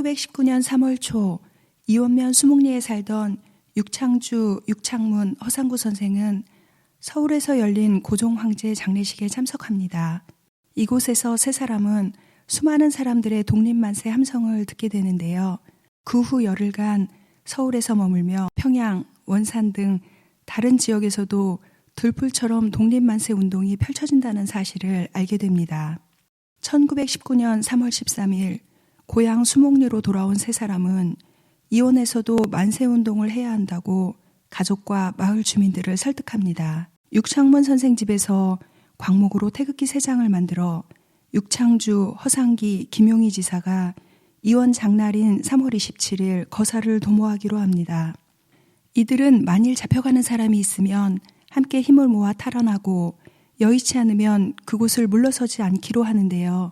1919년 3월 초 이원면 수목리에 살던 육창주, 육창문, 허상구 선생은 서울에서 열린 고종 황제 장례식에 참석합니다. 이곳에서 세 사람은 수많은 사람들의 독립만세 함성을 듣게 되는데요. 그 후 열흘간 서울에서 머물며 평양, 원산 등 다른 지역에서도 들불처럼 독립만세 운동이 펼쳐진다는 사실을 알게 됩니다. 1919년 3월 13일 고향 수목리로 돌아온 세 사람은 이원에서도 만세 운동을 해야 한다고 가족과 마을 주민들을 설득합니다. 육창문 선생 집에서 광목으로 태극기 세 장을 만들어 육창주, 허상기, 김용희 지사가 이원 장날인 3월 27일 거사를 도모하기로 합니다. 이들은 만일 잡혀가는 사람이 있으면 함께 힘을 모아 탈환하고 여의치 않으면 그곳을 물러서지 않기로 하는데요.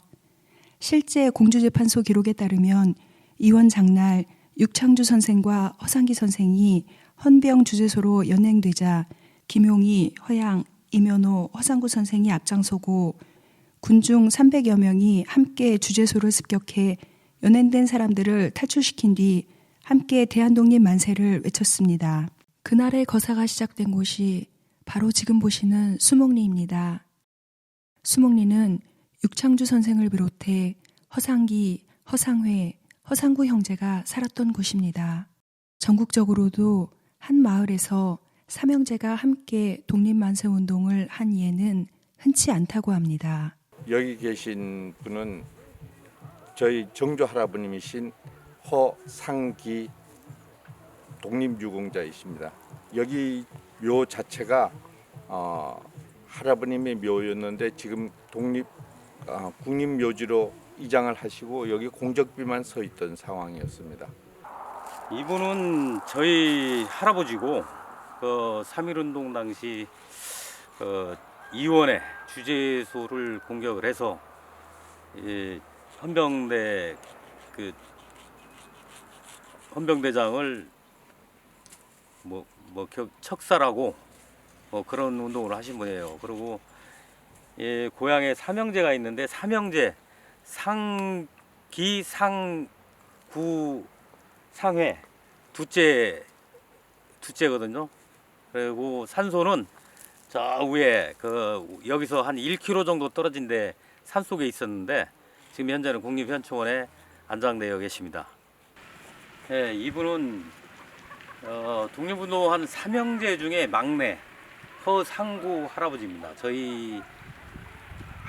실제 공주재판소 기록에 따르면 이원 장날 육창주 선생과 허상기 선생이 헌병 주재소로 연행되자 김용희, 허양, 이면호, 허상구 선생이 앞장서고 군중 300여 명이 함께 주재소를 습격해 연행된 사람들을 탈출시킨 뒤 함께 대한독립 만세를 외쳤습니다. 그날의 거사가 시작된 곳이 바로 지금 보시는 수목리입니다. 수목리는 육창주 선생을 비롯해 허상기, 허상회, 허상구 형제가 살았던 곳입니다. 전국적으로도 한 마을에서 삼형제가 함께 독립만세 운동을 한 예는 흔치 않다고 합니다. 여기 계신 분은 저희 정조 할아버님이신 허상기 독립유공자이십니다. 여기 묘 자체가 어, 할아버님의 묘였는데 지금 독립 어, 국립묘지로 이장을 하시고 여기 공적비만 서 있던 상황이었습니다. 이분은 저희 할아버지고 그 3.1운동 당시 그 이원의 주재소를 공격을 해서 이 헌병대 그 헌병대장을 뭐, 뭐 격- 척살하고 뭐 그런 운동을 하신 분이에요. 그리고 예, 고향에 삼형제가 있는데 삼형제 상기 상구 상회 둘째 둘째거든요. 그리고 산소는 저 위에 그 여기서 한 1km 정도 떨어진 데 산 속에 있었는데 지금 현재는 국립현충원에 안장되어 계십니다. 예, 이분은 어, 독립운동한 삼형제 중에 막내 허상구 할아버지입니다. 저희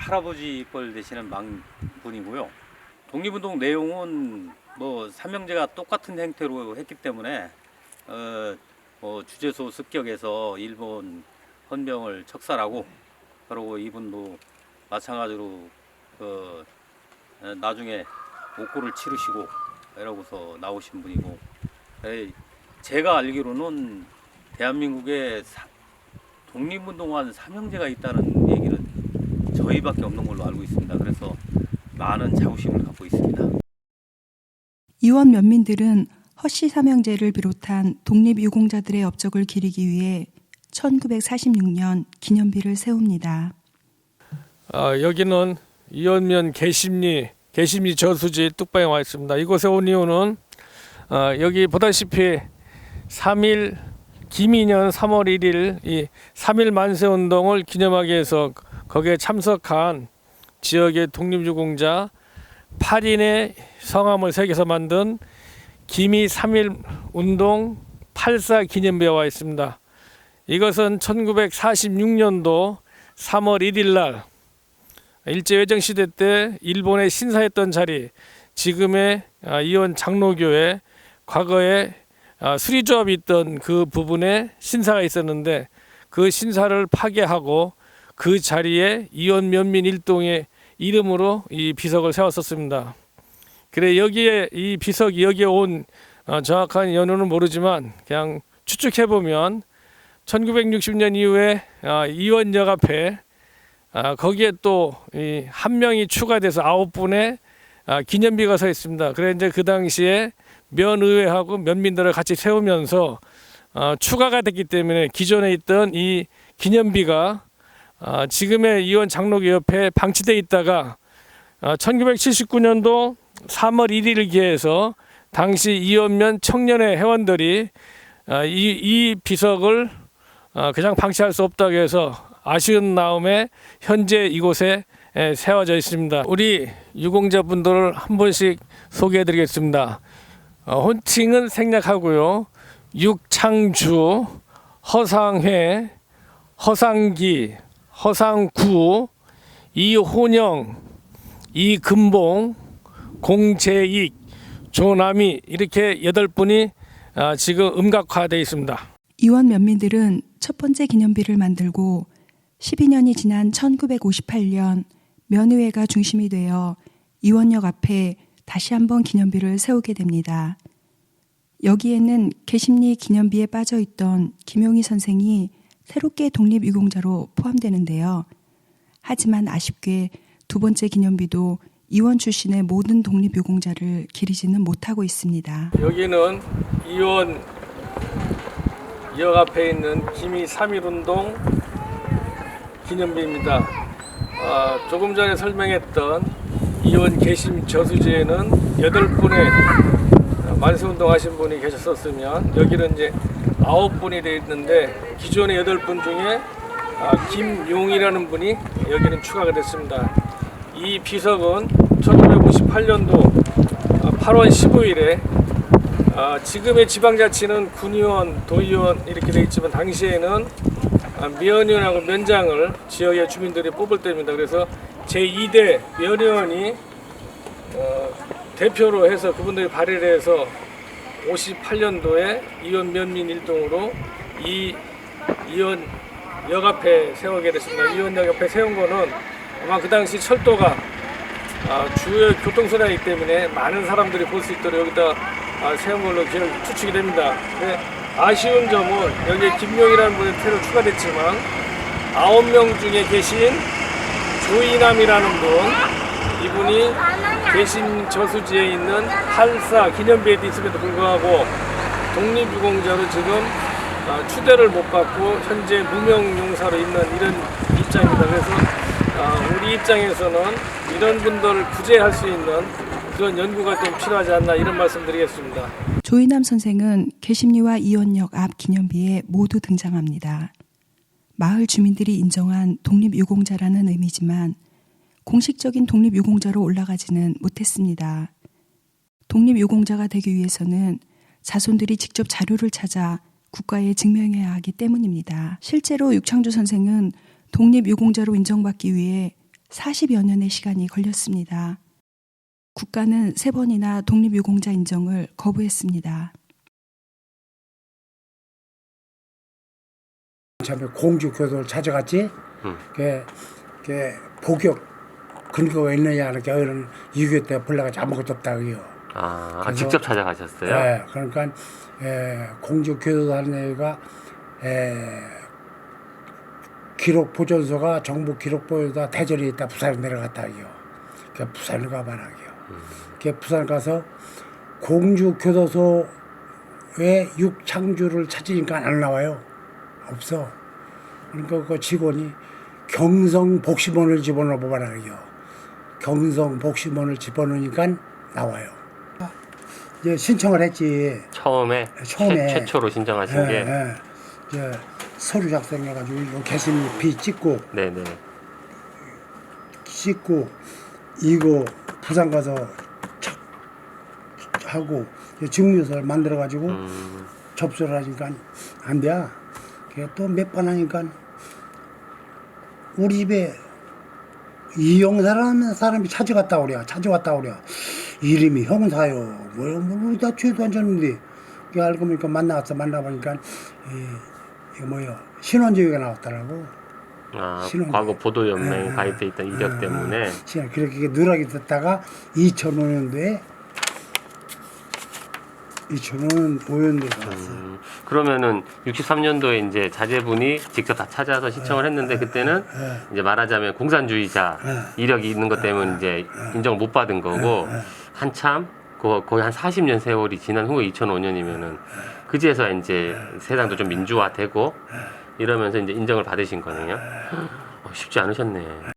할아버지 뻘 되시는 망분이고요. 독립운동 내용은 뭐 삼형제가 똑같은 행태로 했기 때문에 어, 뭐 주재소 습격에서 일본 헌병을 척살하고 그리고 이분도 마찬가지로 그 어, 나중에 옥고를 치르시고 이러고서 나오신 분이고 에, 제가 알기로는 대한민국에 사- 독립운동한 삼형제가 있다는 저희밖에 없는 걸로 알고 있습니다. 그래서 많은 자부심을 갖고 있습니다. 이원 면민들은 허씨 삼형제를 비롯한 독립유공자들의 업적을 기리기 위해 1946년 기념비를 세웁니다. 아, 여기는 이원면 개심리 개심리 저수지 뚝방에 와 있습니다. 이곳에 온 이유는 아, 여기 보다시피 3일 김인년 3월 1일 이 3일 만세 운동을 기념하기 위해서 거기에 참석한 지역의 독립유공자 8인의 성함을 새겨서 만든 김이 3일 운동 84 기념비에 와 있습니다. 이것은 1946년도 3월 1일 날 일제 외정 시대 때 일본에 신사했던 자리 지금의 아, 이원 장로교회 과거에 아, 수리조합이 있던 그 부분에 신사가 있었는데 그 신사를 파괴하고 그 자리에 이원 면민 일동의 이름으로 이 비석을 세웠었습니다. 그래 여기에 이 비석이 여기에 온 어, 정확한 연호는 모르지만 그냥 추측해 보면 1960년 이후에 아, 이원역 앞에 아, 거기에 또 한 명이 추가돼서 아홉 분의 아, 기념비가 서 있습니다. 그래 이제 그 당시에 면의회하고 면민들을 같이 세우면서 어, 추가가 됐기 때문에 기존에 있던 이 기념비가 아, 지금의 이원 장로교 옆에 방치돼 있다가 아, 1979년도 3월 1일을 기해서 당시 이원면 청년회 회원들이 아, 이, 이 비석을 아, 그냥 방치할 수 없다고 해서 아쉬운 마음에 현재 이곳에 에, 세워져 있습니다. 우리 유공자분들을 한 번씩 소개해드리겠습니다. 어, 혼칭은 생략하고요. 육창주, 허상회, 허상기, 허상구, 이혼영, 이금봉, 공재익, 조남이 이렇게 여덟 분이 아, 지금 음각화되어 있습니다. 이원 면민들은 첫 번째 기념비를 만들고 12년이 지난 1958년 면의회가 중심이 되어 이원역 앞에 다시 한번 기념비를 세우게 됩니다. 여기에는 개심리 기념비에 빠져 있던 김용희 선생이 새롭게 독립유공자로 포함되는데요. 하지만 아쉽게 두 번째 기념비도 이원 출신의 모든 독립유공자를 기리지는 못하고 있습니다. 여기는 이원 역 앞에 있는 김이 3.1운동 기념비입니다. 아, 조금 전에 설명했던 이원 개심 저수지에는 여덟 분의 만세운동 하신 분이 계셨었으면 여기는 이제 아홉 분이 되어 있는데 기존의 여덟 분 중에 아, 김용이라는 분이 여기는 추가가 됐습니다. 이 비석은 1958년도 8월 15일에 아, 지금의 지방자치는 군의원, 도의원 이렇게 되어 있지만 당시에는 아, 면의원하고 면장을 지역의 주민들이 뽑을 때입니다. 그래서 제2대 면의원이 어, 대표로 해서 그분들이 발의를 해서 58년도에 이원 면민 일동으로 이 이원 역 앞에 세우게 됐습니다. 이원역 옆에 세운 거는 아마 그 당시 철도가 아, 주요 교통수단이기 때문에 많은 사람들이 볼 수 있도록 여기다 아, 세운 걸로 기억 추측이 됩니다. 근데 아쉬운 점은 여기에 김용이라는 분이 새로 추가됐지만 아홉 명 중에 계신 조이남이라는 분 이분이 계신 저수지에 있는 84 기념비에 있음에도 불구하고 독립유공자로 지금 아, 추대를 못 받고 현재 무명용사로 있는 이런 입장입니다. 그래서 아, 우리 입장에서는 이런 분들을 구제할 수 있는 그런 연구가 좀 필요하지 않나 이런 말씀드리겠습니다. 조이남 선생은 개심리와 이원역 앞 기념비에 모두 등장합니다. 마을 주민들이 인정한 독립유공자라는 의미지만 공식적인 독립유공자로 올라가지는 못했습니다. 독립유공자가 되기 위해서는 자손들이 직접 자료를 찾아 국가에 증명해야 하기 때문입니다. 실제로 육창주 선생은 독립유공자로 인정받기 위해 40여 년의 시간이 걸렸습니다. 국가는 세 번이나 독립유공자 인정을 거부했습니다. 처음에 공주 교도를 찾아갔지. 음. 그, 그 복역 근거가 있느냐 이렇게 이런 이교 때 불러가지 아무것도 없다고요. 아, 아, 직접 찾아가셨어요? 예, 그러니까 에, 공주 교도 하는 얘기가 에, 기록 보존소가 정부 기록 보존소가 대전에 있다 부산에 내려갔다고요. 그 부산을 가봐라고요. 그 부산 가서 공주 교도소에 육창주를 찾으니까 안 나와요. 없어. 그러니까 그 직원이 경성 복심원을 집어넣어 보라고요. 경성 복심원을 집어넣으니까 나와요. 이제 신청을 했지. 처음에, 처음에. 최, 최초로 신청하신 예, 게 예. 이제 서류 작성해가지고 이거 개심비 찍고 네네 찍고 이거 부산 가서 착 하고 증명서를 만들어가지고 음, 접수를 하니까 안 돼. 또몇 번 하니까 우리 집에 이용사라는 사람이 찾아갔다 오랴. 찾아왔다 오랴. 이름이 형사요. 뭐야, 뭐, 나 죄도 안 졌는데. 그 알고 보니까 만나왔어. 만나보니까, 이, 이거 뭐야. 신원조회가 나왔더라고. 아, 신혼- 과거 보도연맹 예, 가입돼 있던 이력 예, 때문에 예. 신원, 그렇게 누락이 됐다가 2005년도에 2005년도에 나왔어. 음, 그러면은 63년도에 이제 자제분이 직접 다 찾아서 신청을 했는데 그때는 이제 말하자면 공산주의자 이력이 있는 것 때문에 이제 인정을 못 받은 거고 한참 그 거의 한 40년 세월이 지난 후에 2005년이면은 그제서 이제 세상도 좀 민주화되고 이러면서 이제 인정을 받으신 거네요. 어, 쉽지 않으셨네.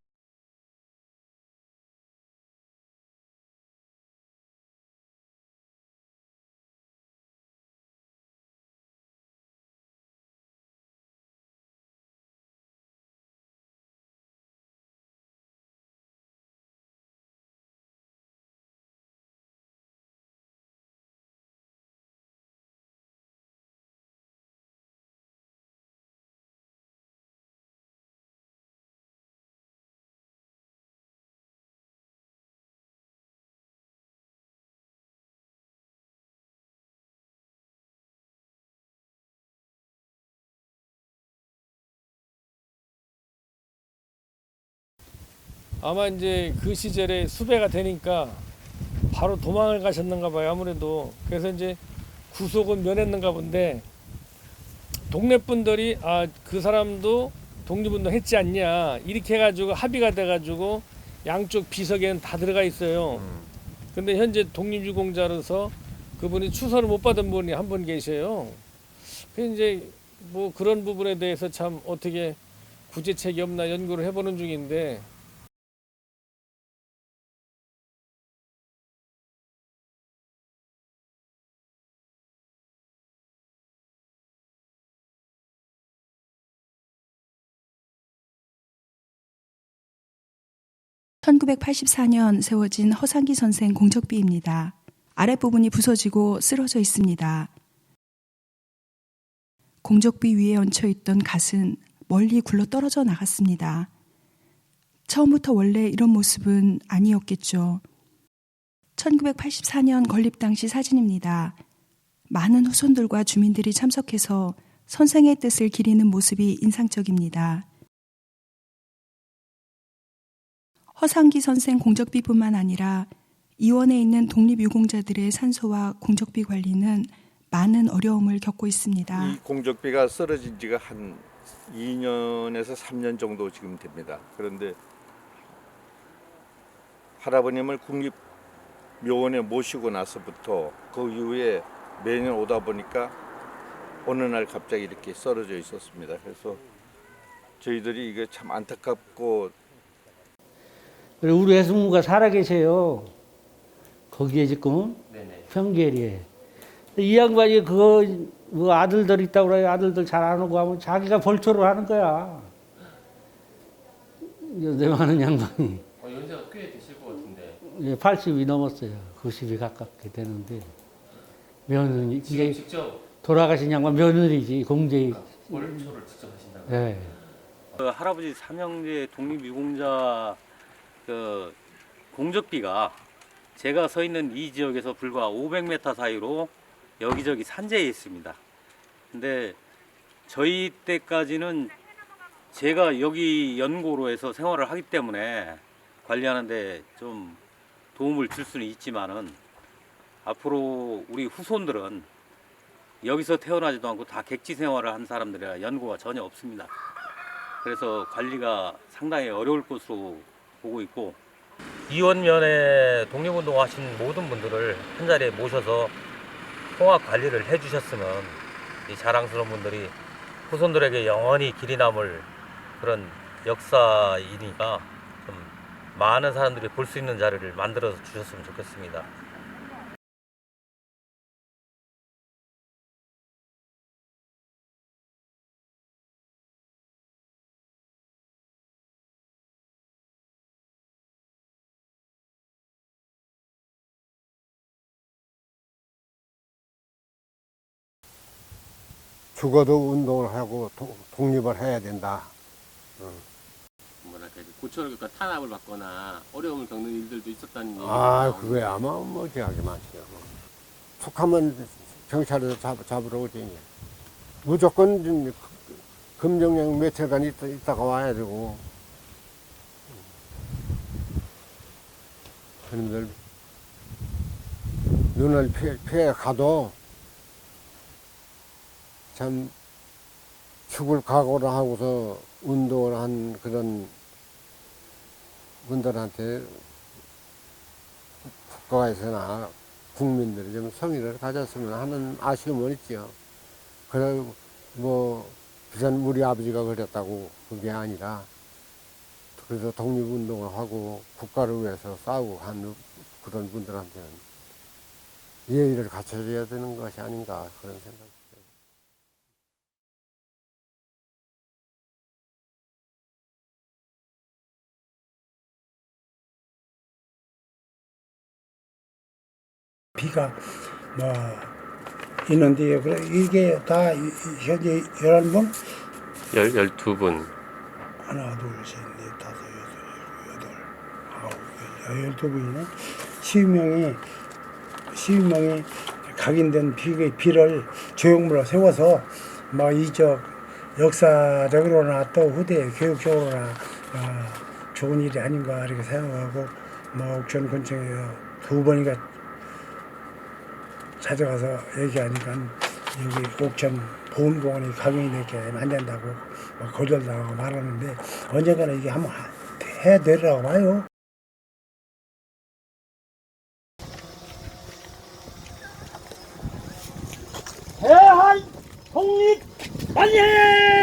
아마 이제 그 시절에 수배가 되니까 바로 도망을 가셨는가 봐요 아무래도 그래서 이제 구속은 면했는가 본데 동네 분들이 아 그 사람도 독립운동 했지 않냐 이렇게 해가지고 합의가 돼가지고 양쪽 비석에는 다 들어가 있어요. 근데 현재 독립유공자로서 그분이 추서를 못 받은 분이 한 분 계셔요. 그 이제 뭐 그런 부분에 대해서 참 어떻게 구제책이 없나 연구를 해보는 중인데 (1984년) 세워진 허상기 선생 공적비입니다. 아랫부분이 부서지고 쓰러져 있습니다. 공적비 위에 얹혀 있던 갓은 멀리 굴러 떨어져 나갔습니다. 처음부터 원래 이런 모습은 아니었겠죠. 1984년 건립 당시 사진입니다. 많은 후손들과 주민들이 참석해서 선생의 뜻을 기리는 모습이 인상적입니다. 허상기 선생 공적비뿐만 아니라 이원에 있는 독립유공자들의 산소와 공적비 관리는 많은 어려움을 겪고 있습니다. 이 공적비가 쓰러진 지가 한 2년에서 3년 정도 지금 됩니다. 그런데 할아버님을 국립묘원에 모시고 나서부터 그 이후에 매년 오다 보니까 어느 날 갑자기 이렇게 쓰러져 있었습니다. 그래서 저희들이 이게 참 안타깝고 우리 외숙모가 살아계세요. 거기에 지금 네네. 평계리에. 이 양반이 그거 뭐 아들들 있다고 그래요. 아들들 잘 안 오고 하면 자기가 벌초를 하는 거야. 요새 많은 양반이 어, 연세가 꽤 되실 것 같은데 80이 넘었어요. 90이 가깝게 되는데 며느리 지금 이게 직접 돌아가신 양반 며느리지 공제이. 월초를 직접 하신다고 예. 그 할아버지 삼형제 독립유공자 그 공적비가 제가 서 있는 이 지역에서 불과 500m 사이로 여기저기 산재해 있습니다. 근데 저희 때까지는 제가 여기 연고로 해서 생활을 하기 때문에 관리하는데 좀 도움을 줄 수는 있지만은 앞으로 우리 후손들은 여기서 태어나지도 않고 다 객지 생활을 한 사람들이라 연고가 전혀 없습니다. 그래서 관리가 상당히 어려울 것으로 보고 있고 이원면에 독립운동 하신 모든 분들을 한 자리에 모셔서 통합 관리를 해주셨으면 이 자랑스러운 분들이 후손들에게 영원히 길이 남을 그런 역사이니까 좀 많은 사람들이 볼 수 있는 자리를 만들어 주셨으면 좋겠습니다. 죽어도 운동을 하고 도- 독립을 해야 된다. 뭐랄까 고초를 겪거나 탄압을 받거나 어려움을 겪는 일들도 있었다는 얘기 아, 그게 아마 뭐 저기 많지요. 툭하면 경찰에서 잡, 잡으러 오지. 무조건 좀 금정령 며칠간 있다, 있다가 와야 되고. 그놈들 눈을 피해, 피해 가도 참 죽을 각오를 하고서 운동을 한 그런 분들한테 국가에서나 국민들이 좀 성의를 가졌으면 하는 아쉬움은 있죠. 그래 뭐 비단 우리 아버지가 그랬다고 그게 아니라 그래서 독립운동을 하고 국가를 위해서 싸우고 한 그런 분들한테는 예의를 갖춰줘야 되는 것이 아닌가 그런 생각 비가 뭐 있는데 그래 이게 다 현재 11번 열, 12분. 하나 둘 셋 넷 다섯 여섯 일곱 여덟 아홉 열두 분이네. 십 명이 십 명이 각인된 비, 비를 조형물로 세워서 뭐 이적 역사적으로나 또 후대 교육적으로나 어, 좋은 일이 아닌가 이렇게 생각하고 뭐 옥천 군청에 두 번이가 찾아가서 얘기하니까 여기 옥천 보훈공원이 가경이 되게 안 된다고 뭐 거절당하고 말하는데 언젠가는 이게 한번 해야 되리라고 봐요. 대한 독립 만세!